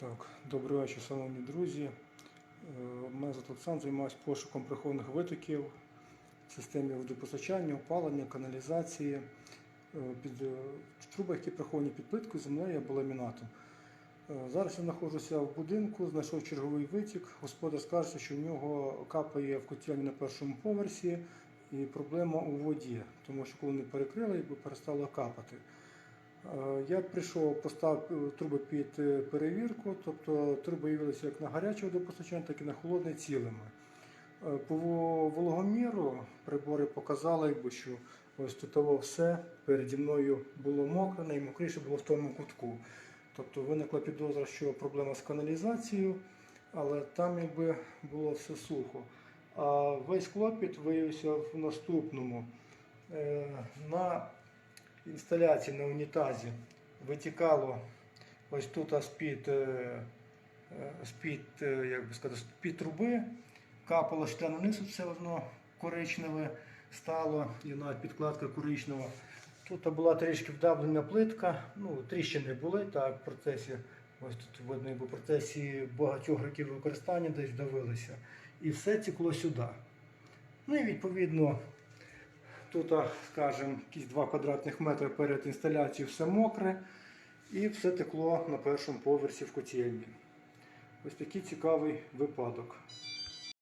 Так, добрий вечір, шановні друзі. Е, Мене звати Олександр, займаюся пошуком прихованих витоків в системі водопостачання, опалення, каналізації, е, під е, труби, які приховані під плиткою, землею або ламінатом. Зараз я знаходжуся в будинку, знайшов черговий витік. Господар скаже, що в нього капає в котельні на першому поверсі і проблема у воді, тому що коли не перекрили, якби перестало капати. Е, Я прийшов, поставив е, труби під е, перевірку, тобто труби явилися як на гаряче водопостачання, так і на холодне цілими. По вологоміру прибори показали, що ось тут все переді мною було мокре, наймокріше було в тому кутку. Тобто виникла підозра, що проблема з каналізацією, але там якби було все сухо. А весь клопіт виявився в наступному. На інсталяції на унітазі витікало ось тут з-під, е, е, з-під, е, як би сказати, з-під труби, капало штану вниз, все воно коричневе стало, і навіть підкладка коричнева. Тут була трішки вдавлена плитка, ну, тріщини були, так, в процесі, ось тут видно, в процесі багатьох років використання десь вдавилися. І все тікло сюди. Ну і відповідно Тут, скажімо, якісь 2 квадратних метри перед інсталяцією все мокре і все текло на першому поверсі в котельні. Ось такий цікавий випадок.